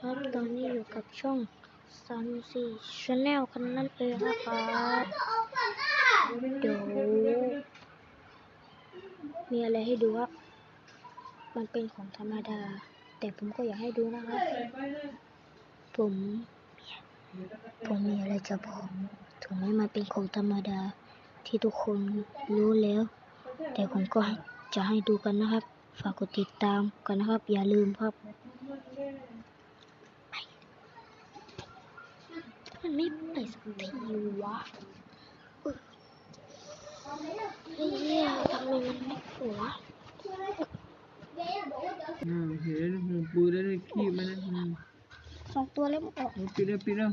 ครับ ตอนนี้อยู่กับช่องซันซีชาแนลกันนั่นเองนะครับเดี๋ยวมีอะไรให้ดูครับ มันเป็นของธรรมดา แต่ผมก็อยากให้ดูนะครับ ผม ผมมีอะไรจะบอกถึงแม้มันเป็นของธรรมดาที่ทุกคนรู้แล้ว แต่ผมก็จะให้ดูกันนะครับ ฝากกดติดตามกันนะครับ อย่าลืมครับ มันไม่ไปสักทีวะเออเฮ้ยเหี้ยทำไมมันไม่หัวอืมเห็นหูปูได้เลยขี้มันนะอืมสองตัวแล้วมันออกเอาปิดแล้วปิดแล้ว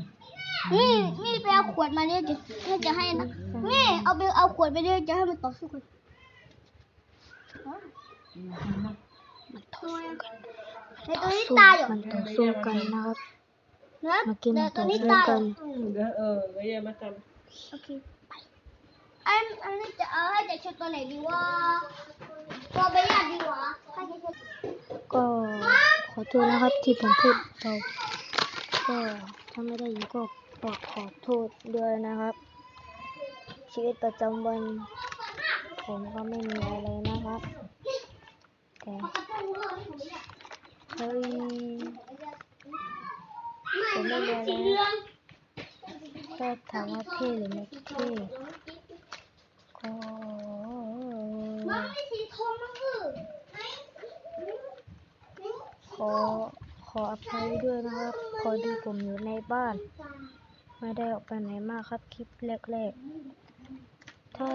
นี่นี่ไปเอาขวดมาเนี่ยจะถ้าจะให้นะนี่เอาไปเอาขวดไปเนี่ยจะให้มันต่อสู้กันมันต่อสู้กันในตัวนี้ตายอยู่มันต่อสู้กันนะครับนะเมื่อกี้มันแต่ตัต่วอนี้สู้ตายอกันยู่เดี๋ยวเออก็อย่ามาทโอเคไปอันอันนี้จะเอาให้เด็กชุดตัวไหนดีวะตัวเบียร์ดีวะให้เด็กชุดก็ขอโทษนะครับที่ผมพูดไปก็ถ้าไม่ได้ยินก็ขอขอโทษด้วยนะครับ ชีวิตประจำวัน ผมก็ไม่มีอะไรนะครับแต่เฮ้ย ไม่มีอะไรนะแค่ถามว่าเท่หรือไม่เท่ก็ขอขออภัยด้วยนะครับ พอดีผมอยู่ในบ้าน ไม่ได้ออกไปไหนมากครับคลิปแรกๆ ถ้า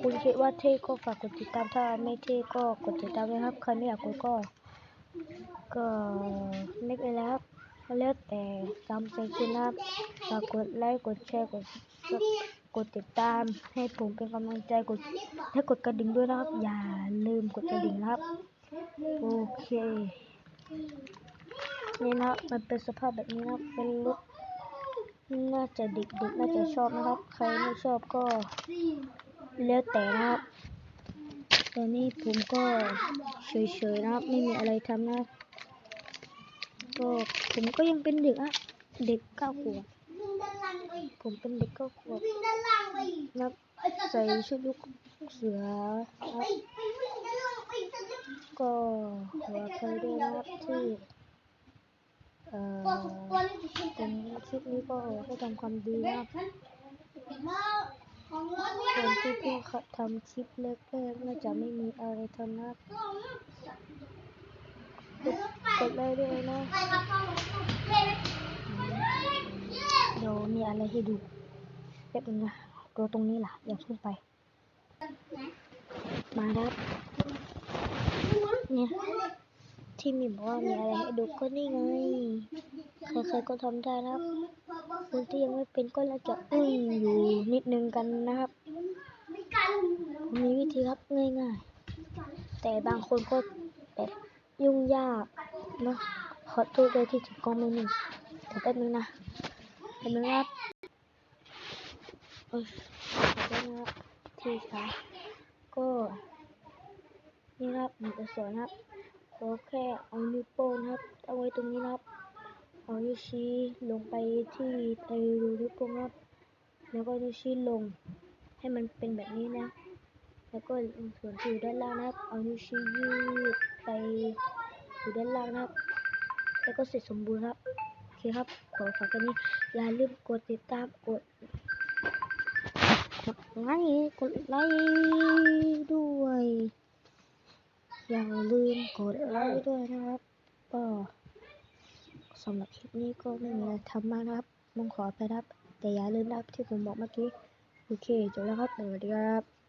คุณคิดว่าเท่ก็ฝากกดติดตาม ถ้าไม่เท่ก็กดติดตามเลยครับใครไม่อยากกดก็ ก็ไม่เป็นไรครับ ก็แล้วแต่ตามใจคุณนะครับฝากกดไลค์กดแชร์กดกดติดตามให้ผมเป็นกำลังใจกดให้กดกระดิ่งด้วยนะครับ อย่าลืมกดกระดิ่งนะครับ โอเค นี่นะมันเป็นสภาพแบบนี้นะเป็นรถน่าจะเด็กๆน่าจะชอบนะครับ ใครไม่ชอบก็แล้วแต่นะครับตอนนี้ผมก็เฉยๆนะครับ ไม่มีอะไรทำนะครับ ก็ผมก็ยังเป็นเด็กอะเด็กเก้าขวบผมเป็นเด็กเก้าขวบวิ่งด้านล่างไปนะครับไอ้สัตว์ใส่ชุดลูกเสือครับไปวิ่งด้านล่างไปสัตว์ก็ขออภัยด้วยนะครับที่เอ่อตัวสุดตัวนี้จะชิงเป็นคลิปนี้ก็ให้ทำความดีนะครับคนที่เพิ่งทำคลิปแรกๆน่าจะไม่มีอะไรทำนะครับ กดกดไลค์ด้วยนะเดี๋ยวมีอะไรให้ดูแป๊บนึงนะตัวตรงนี้ล่ะอย่าขึ้นไป มาครับเนี่ยที่มีบอกว่ามีอะไรให้ดูก็นี่ไงใครๆก็ทำได้นะครับคนที่ยังไม่เป็นก็น่าจะอึ้งอยู่นิดนึงกันนะครับมีวิธีครับง่ายๆ แต่บางคนก็แบบ ยุ่งยากนะขอโทษด้วยที่ถือกล้องไม่นิ่งแต่แป๊บนึงนะแป๊บนึงครับเอ้ยขอโทษนะครับที่ช้าก็นี่ครับหนึ่งตัวสอนะครับขอแค่เอานิ้วโป้งนะครับเอาไว้ตรงนี้นะครับเอานิ้วชี้ลงไปที่ไอ้รูนิ้วโป้งครับแล้วก็นิ้วชี้ลงให้มันเป็นแบบนี้นะ แล้วก็ส่วนที่อยู่ด้านล่างนะครับเอานิ้วชี้ยืด ไปอยู่ด้านล่างนะครับ แล้วก็เสร็จสมบูรณ์ครับ โอเคครับ ขอฝากกันนี้ อย่าลืมกดติดตาม กดกดไลค์กดไลค์ด้วย อย่าลืมกดไลค์ด้วยนะครับ ก็สำหรับคลิปนี้ก็ไม่มีอะไรทำมากนะครับต้องขอไปครับ แต่อย่าลืมนะครับที่ผมบอกเมื่อกี้ โอเคจบแล้วครับสวัสดีครับ